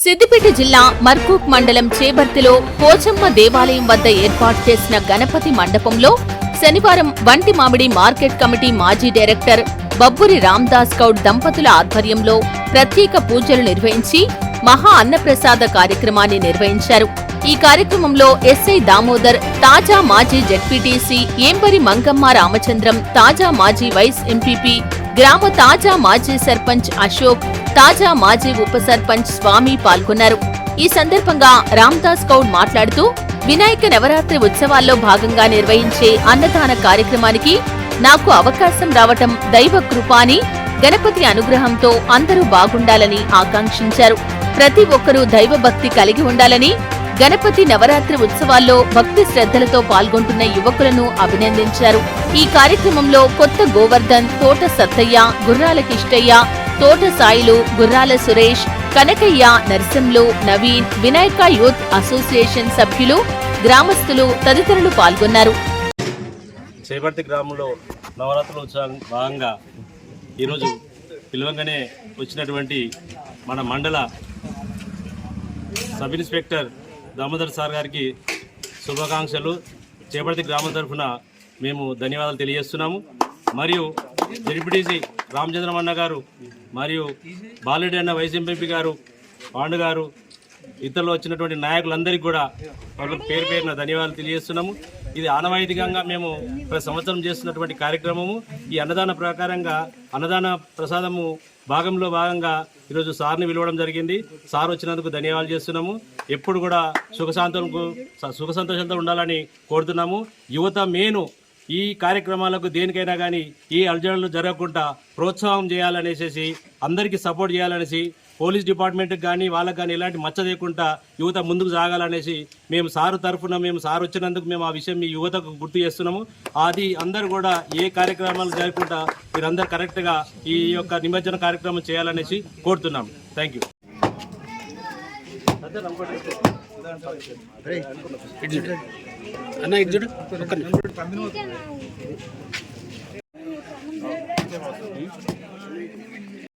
సిద్దిపేట జిల్లా మర్కూక్ మండలం చేబర్తిలో పోచమ్మ దేవాలయం వద్ద ఏర్పాటు చేసిన గణపతి మండపంలో శనివారం వంటి మామిడి మార్కెట్ కమిటీ మాజీ డైరెక్టర్ బబ్బురి రామ్దాస్ గౌడ్ దంపతుల ఆధ్వర్యంలో ప్రత్యేక పూజలు నిర్వహించి మహా అన్నప్రసాద కార్యక్రమాన్ని నిర్వహించారు. ఈ కార్యక్రమంలో ఎస్ఐ దామోదర్ తాజా మాజీ జెడ్పీటీసీ ఏంబరి మంగమ్మ రామచంద్రం తాజా మాజీ వైస్ ఎంపీపీ గ్రామ తాజా మాజీ సర్పంచ్ అశోక్ తాజా మాజీ ఉప సర్పంచ్ స్వామి పాల్గొన్నారు. ఈ సందర్భంగా రామ్దాస్ గౌడ్ మాట్లాడుతూ వినాయక నవరాత్రి ఉత్సవాల్లో భాగంగా నిర్వహించే అన్నదాన కార్యక్రమానికి నాకు అవకాశం రావటం దైవ కృప అని గణపతి అనుగ్రహంతో అందరూ బాగుండాలని ఆకాంక్షించారు. ప్రతి ఒక్కరూ దైవభక్తి కలిగి ఉండాలని గణపతి నవరాత్రి ఉత్సవాల్లో భక్తి శ్రద్ధలతో పాల్గొంటున్న యువకులను అభినందించారు. ఈ కార్యక్రమంలో కొత్త గోవర్ధన్ తోట సత్తయ్య గుర్రాల కిష్టయ్య తోట సాయిలు గుర్రాల సురేష్ కనకయ్య నరసింలు నవీన్ వినాయక యూత్ అసోసియేషన్ సభ్యులు గ్రామస్తులు తదితరులు పాల్గొన్నారు. చేపర్తి గ్రామంలో నవరాత్రుల ఉత్సవం భాగంగా ఈరోజు పిలవంగానే వచ్చినటువంటి మన మండల సబ్ ఇన్స్పెక్టర్ దామోదర్ సార్ గారికి శుభాకాంక్షలు. చేపడితే గ్రామం తరఫున మేము ధన్యవాదాలు తెలియజేస్తున్నాము. మరియు జడిపిడిసి రామచంద్రమన్న గారు మరియు బాలెడ్డి అన్న వైస్ ఎంపీ గారు పాండు గారు ఇతరులు వచ్చినటువంటి నాయకులందరికీ కూడా వాళ్ళకి పేరు పేరున ధన్యవాదాలు తెలియజేస్తున్నాము. ఇది ఆనవాయితీకంగా మేము ప్రతి సంవత్సరం చేస్తున్నటువంటి కార్యక్రమము. ఈ అన్నదాన ప్రకారంగా అన్నదాన ప్రసాదము భాగంలో భాగంగా ఈరోజు సార్ని పిలవడం జరిగింది. సార్ వచ్చినందుకు ధన్యవాదాలు చేస్తున్నాము. ఎప్పుడు కూడా సుఖశాంతులకు సుఖ సంతోషంతో ఉండాలని కోరుతున్నాము. యువత మేను ఈ కార్యక్రమాలకు దేనికైనా కానీ ఈ అర్జనలు జరగకుండా ప్రోత్సాహం చేయాలనేసి అందరికీ సపోర్ట్ చేయాలనేసి పోలీస్ డిపార్ట్మెంట్కి కానీ వాళ్ళకి కానీ ఎలాంటి మచ్చ లేకుండా యువత ముందుకు సాగాలనేసి మేము సారు తరఫున మేము సార్ వచ్చినందుకు మేము ఆ విషయం మీ యువతకు గుర్తు చేస్తున్నాము. అది అందరూ కూడా ఏ కార్యక్రమాలు జరగకుండా మీరందరూ కరెక్ట్గా ఈ యొక్క నిమజ్జన కార్యక్రమం చేయాలనేసి కోరుతున్నాం థ్యాంక్ యూ అన్న ఇది చూడు ఒక్క